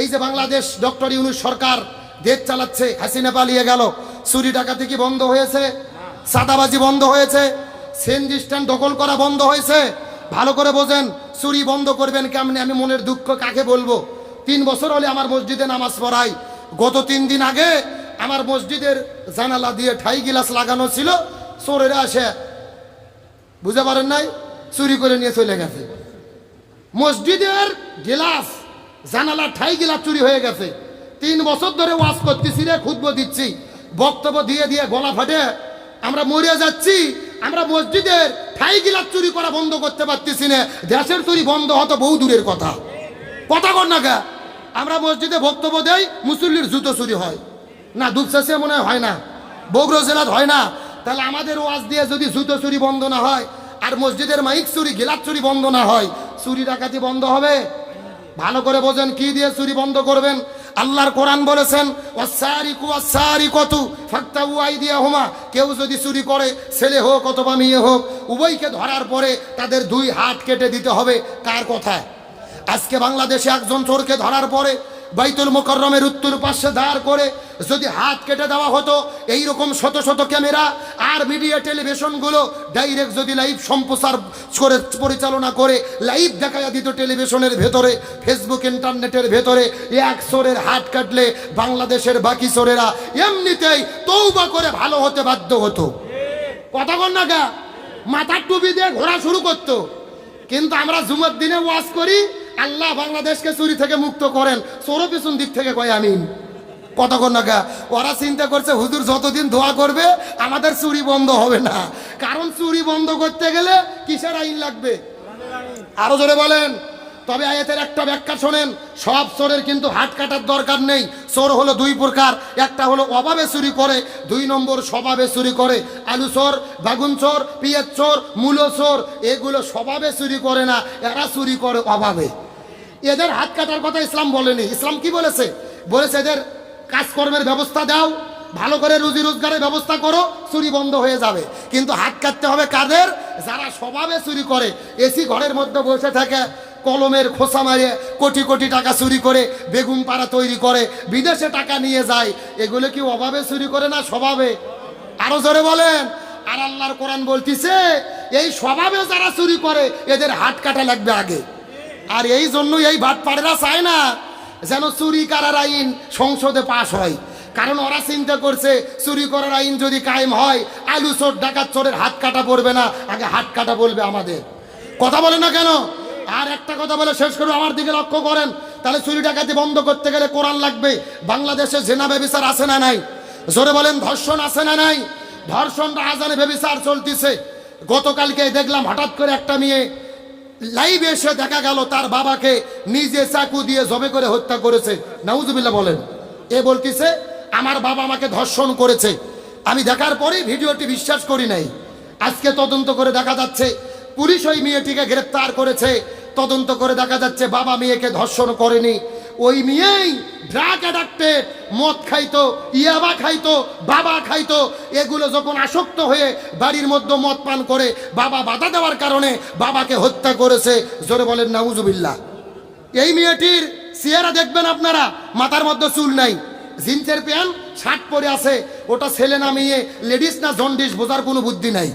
এই যে বাংলাদেশ, ডক্টর ইউনুস সরকার দেশ চালাচ্ছে, হাসিনা পালিয়ে গেল, চুরি ডাকাতি কি বন্ধ হয়েছে? সাদাবাজি বন্ধ হয়েছে সেনজি স্ট্যান্ড দখল করা বন্ধ হয়েছে। ভালো করে বোঝেন, চুরি বন্ধ করবেন কেমনে? আমি মনের দুঃখ কাকে বলব? তিন বছর হলে আমার মসজিদে নামাজ পড়াই। গত তিন দিন আগে আমার মসজিদের জানালা দিয়ে ঠাই গিলাস লাগানো ছিল, চোরেরা আসে বুঝতে পারেন নাই? চুরি করে নিয়ে চলে গেছে। মসজিদের গিলাস জানালা ঠাই গিলাস চুরি হয়ে গেছে। তিন বছর ধরে ওয়াজ করতেছি রে খুদব দিচ্ছি। বক্তব্য দিয়ে দিয়ে গলা ফাটে। আমরা মরে যাচ্ছি, আমরা মসজিদের ঠাই গিলাস চুরি করা বন্ধ করতে পারতেছি না। দেশের চুরি বন্ধ হতো বহু দূরের কথা। কথা কর না গা। আমরা মসজিদে বক্তব্য দেই, মুসল্লির জুতো চুরি হয়। না দুপচাষে মনে হয় হয় না। বগুড়া জেলাত হয় না। তাহলে আমাদের ওয়াজ দিয়ে যদি জুতো চুরি বন্ধ না হয়, আর মসজিদের মাইক চুরি গিলাপ চুরি বন্ধ না হয়, চুরি ডাকাতি বন্ধ হবে। ভালো করে বোঝেন, কি দিয়ে চুরি বন্ধ করবেন? আল্লাহর কোরআন বলেছেন কেউ যদি চুরি করে, ছেলে হোক অথবা মেয়ে হোক, উভয়কে ধরার পরে তাদের দুই হাত কেটে দিতে হবে। কার কথায়? আজকে বাংলাদেশে একজন চোরকে ধরার পরে বাইতুল মোকররমের উত্তর পাশে দাঁড় করে যদি হাত কেটে দেওয়া হতো এই রকম শত শত ক্যামেরা আর মিডিয়া টেলিভিশনগুলো ডাইরেক্ট যদি লাইভ সম্প্রচার করে, পরিচালনা করে, লাইভ দেখা দিত টেলিভিশনের ভেতরে, ফেসবুক, ইন্টারনেটের ভেতরে, এক চোরের হাত কাটলে বাংলাদেশের বাকি চোরেরা এমনিতেই তৌবা করে ভালো হতে বাধ্য হতো। কথা কর না গা। মাথার টুপি দিয়ে ঘোরা শুরু করতো। কিন্তু আমরা জুমার দিনে ওয়াশ করি আল্লাহ বাংলাদেশকে চুরি থেকে মুক্ত করেন। সৌর পিছন দিক থেকে কয় আমিন। কতক্ষণ নাকা ওরা চিন্তা করছে, হুজুর যতদিন দোয়া করবে, আমাদের চুরি বন্ধ হবে না। কারণ চুরি বন্ধ করতে গেলে কিসের আইন লাগবে? আরও জোরে বলেন। তবে আয়াতের একটা ব্যাখ্যা শোনেন, সব চোরের কিন্তু হাত কাটার দরকার নেই। চোর হলো দুই প্রকার, একটা হলো অভাবে চুরি করে, দুই নম্বর স্বভাবে চুরি করে। আলু চোর, বাগুন চোর, পিঁয়াজ চোর, মূলো চোর, এগুলো স্বভাবে চুরি করে না, এরা চুরি করে অভাবে। এদের হাত কাটার কথা ইসলাম বলেনি। ইসলাম কি বলেছে? বলেছে এদের কাজকর্মের ব্যবস্থা দাও, ভালো করে রুজি রোজগারের ব্যবস্থা করো, চুরি বন্ধ হয়ে যাবে। কিন্তু হাত কাটতে হবে কাদের? যারা স্বভাবে চুরি করে, এসি ঘরের মধ্যে বসে থাকে, কলমের খোসা মারিয়ে কোটি কোটি টাকা চুরি করে, বেগুন পাড়া তৈরি করে, বিদেশে টাকা নিয়ে যায়, এগুলো কি অভাবে চুরি করে না স্বভাবে? আরও জোরে বলেন। আর আল্লাহর কোরআন বলতিছে, এই স্বভাবে যারা চুরি করে, এদের হাত কাটা লাগবে আগে। আর এই জন্য এই ভাটপাড়েরা চায় না যেন চুরি করার আইন সংসদে পাশ হয়। কারণ ওরা চিন্তা করছে, চুরি করার আইন যদি কায়েম হয়, আলু চোর, ডাকাত চোরের হাত কাটা পড়বে না, আগে হাত কাটা বলবে আমাদের। কথা বলে না কেন? আর একটা কথা বলে শেষ করব, আমার দিকে লক্ষ্য করেন। তাহলে চুরি ডাকাতি বন্ধ করতে গেলে কোরআন লাগবে, বাংলাদেশে জেনা ব্যবিচার আছে না নাই? জোরে বলেন, ধর্ষণ আছে না নাই? ধর্ষণটা রাজানে ব্যবিচার চলতিছে। গতকালকে দেখলাম হঠাৎ করে একটা মেয়ে লাইভে এসে দেখা গেল তার বাবাকে নিজে চাকু দিয়ে জবে করে হত্যা করেছে। নাউজুবিল্লাহ বলেন, এ বলতিছে, আমার বাবা আমাকে ধর্ষণ করেছে। আমি দেখার পরেই ভিডিওটি বিশ্বাস করি নাই। আজকে তদন্ত করে দেখা যাচ্ছে, পুলিশ ওই মেয়েটিকে গ্রেপ্তার করেছে। তদন্ত করে দেখা যাচ্ছে বাবা মেয়েকে ধর্ষণ করেনি। ওই মেয়েই ড্রাগ অ্যাডাক্টেড মদ খাইতো, ইয়াবা খাইতো, বাবা খাইতো, এগুলো যখন আসক্ত হয়ে বাড়ির মধ্যে মদ পান করে, বাবা বাধা দেওয়ার কারণে বাবাকে হত্যা করেছে, জোরে বলেন নাউজুবিল্লাহ। এই মেয়েটির চেহারা দেখবেন আপনারা, মাথার মধ্যে চুল নাই, জিন্সের প্যান্ট, শার্ট পরে আছে, ওটা ছেলে না মেয়ে, লেডিস না জন্ডিস, বোঝার কোনো বুদ্ধি নাই।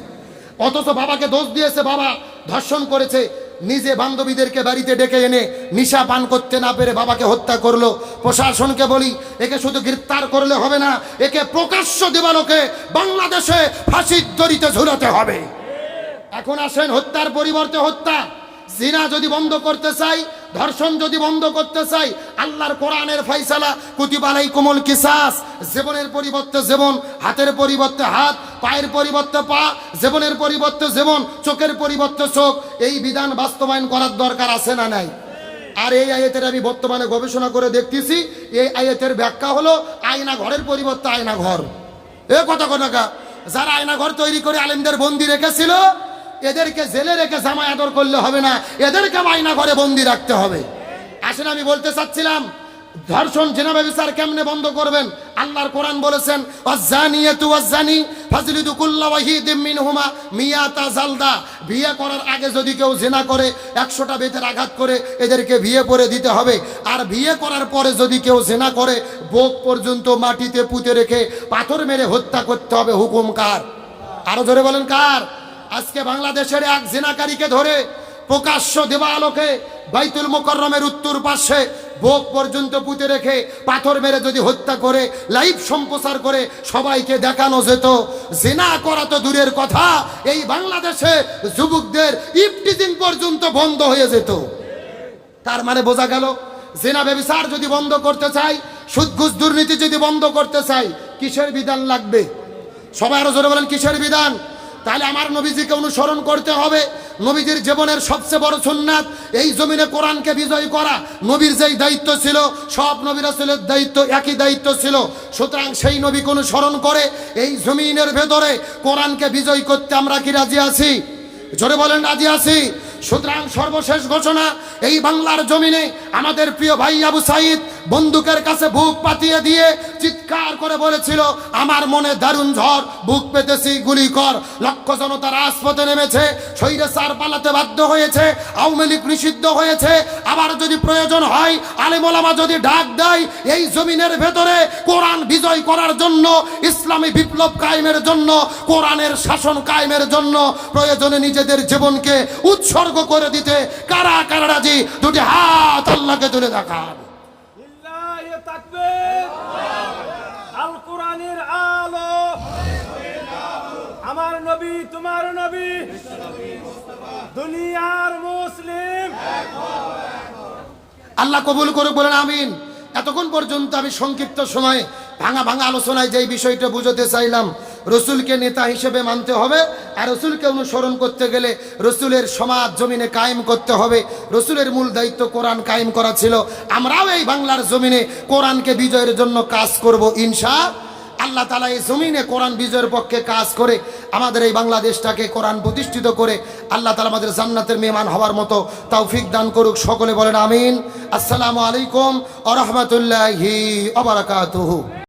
অথচ বাবাকে দোষ দিয়েছে বাবা, ধর্ষণ করেছে নিজে বান্ধবীদেরকে বাড়িতে ডেকে এনে নিশা পান করতে না পেরে বাবাকে হত্যা করল। প্রশাসনকে বলি, একে শুধু গ্রেপ্তার করলে হবে না, একে প্রকাশ্য দেবালোকে বাংলাদেশে ফাঁসির দড়িতে ঝুলাতে হবে। এখন আসেন হত্যার পরিবর্তে হত্যা। জিনা যদি বন্ধ করতে চাই, ধর্ষণ যদি বন্ধ করতে চাই, আল্লাহর কোরআনের ফাইসালা কুতিবালাই কোমল কিসাস, জীবনের পরিবর্তে জীবন, হাতের পরিবর্তে হাত, পায়ের পরিবর্তে পা, জীবনের পরিবর্তে জীবন, চোখের পরিবর্তে চোখ, এই বিধান বাস্তবায়ন করার দরকার আছে না নাই? আর এই আয়াতের আমি বর্তমানে গবেষণা করে দেখতেছি, এই আয়াতের ব্যাখ্যা হলো আয়না ঘরের পরিবর্তে আয়না ঘর। এ কথা কথা যারা আয়না ঘর তৈরি করে আলেমদের বন্দি রেখেছিল এদেরকে জেলে রেখে জামাই আদর করলে হবে না, এদেরকে আয়না ঘরে বন্দি রাখতে হবে। আসলে আমি বলতে চাচ্ছিলাম, ধর্ষণ জেনাবে বিচার কেমনে বন্ধ করবেন? আল্লাহর কোরআন বলেছেন, ওয়াজ্জানিয়াতু ওয়াজ্জানি, ফাজলিদু কুল্লা ওয়াহিদিম মিনহুমা মিয়াতা জালদা। বিয়ে করার আগে যদি কেউ জেনা করে, একশোটা বেতের আঘাত করে, এদেরকে বিয়ে করে দিতে হবে। আর বিয়ে করার পরে যদি কেউ জেনা করে, বোক পর্যন্ত মাটিতে পুঁতে রেখে পাথর মেরে হত্যা করতে হবে। হুকুম কার? আরও ধরে বলেন কার? আজকে বাংলাদেশের এক জেনাকারীকে ধরে প্রকাশ্য দেবালোকে বাইতুল মোকররমের উত্তর পাশে ভোগ পর্যন্ত পুঁতে রেখে পাথর মেরে যদি হত্যা করে, লাইভ সম্প্রচার করে সবাইকে দেখানো যেত। জেনা করা তো দূরের কথা, এই বাংলাদেশে যুবকদের ইফটিজিং পর্যন্ত বন্ধ হয়ে যেত। তার মানে বোঝা গেল, জেনা ব্যবসার যদি বন্ধ করতে চাই সুদ ঘুষ দুর্নীতি যদি বন্ধ করতে চাই, কিসের বিধান লাগবে? সবাই আরও জোরে বলেন, কিসের বিধান? তাহলে আমার নবীজিকে অনুসরণ করতে হবে। নবীজির জীবনের সবচেয়ে বড় সুন্নাত, এই জমিনে কোরআনকে বিজয় করা। নবীর যেই দায়িত্ব ছিল, সব নবী রাসূলের দায়িত্ব একই দায়িত্ব ছিল। সুতরাং সেই নবীকে অনুসরণ করে এই জমিনের ভেতরে কোরআনকে বিজয় করতে আমরা কি রাজি আছি? জোরে বলেন, রাজি আছি? সুতরাং সর্বশেষ ঘোষণা, এই বাংলার জমিনে আমাদের প্রিয় ভাই আবু সাইদ বন্দুকের কাছে বুক পাতিয়ে দিয়ে চিৎকার করে বলেছিল, আমার মনে দারুণ ঝড়, বুক পেতেছি, গুলি কর। লক্ষ জনতা রাজপথে নেমেছে শৈরে সার পালাতে বাধ্য হয়েছে, আওয়ামী লীগ নিষিদ্ধ হয়েছে। আবার যদি প্রয়োজন হয় আলেমোলামা যদি ডাক দেয়, এই জমিনের ভেতরে কোরআন বিজয় করার জন্য, ইসলামী বিপ্লব কায়েমের জন্য, কোরআনের শাসন কায়েমের জন্য প্রয়োজনে নিজেদের জীবনকে উৎসর্গ করে দিতে কারা কারা রাজি? দুটি হাত আল্লাহকে তুলে দেখান। তোমার নবী। দুনিয়ার মুসলিম। আল্লাহ কবুল করে বলেন আমিন। এতক্ষণ পর্যন্ত আমি সংক্ষিপ্ত সময়ে ভাঙা ভাঙা আলোচনায় যেই বিষয়টা বুঝতে চাইলাম, রসুলকে নেতা হিসেবে মানতে হবে আর রসুলকে অনুসরণ করতে গেলে রসুলের সমাজ জমিনে কায়েম করতে হবে। রসুলের মূল দায়িত্ব কোরআন কায়েম করা ছিল। আমরাও এই বাংলার জমিনে কোরআনকে বিজয়ের জন্য কাজ করব, ইনশা আল্লাহ তালা এই জমিনে কোরআন বিজয়ের পক্ষে কাজ করে আমাদের এই বাংলাদেশটাকে কোরআন প্রতিষ্ঠিত করে আল্লাহ তালা আমাদের জান্নাতের মেহমান হওয়ার মতো তৌফিক দান করুক, সকলে বলেন আমিন। আসসালামু আলাইকুম আ রহমতুল্লাহি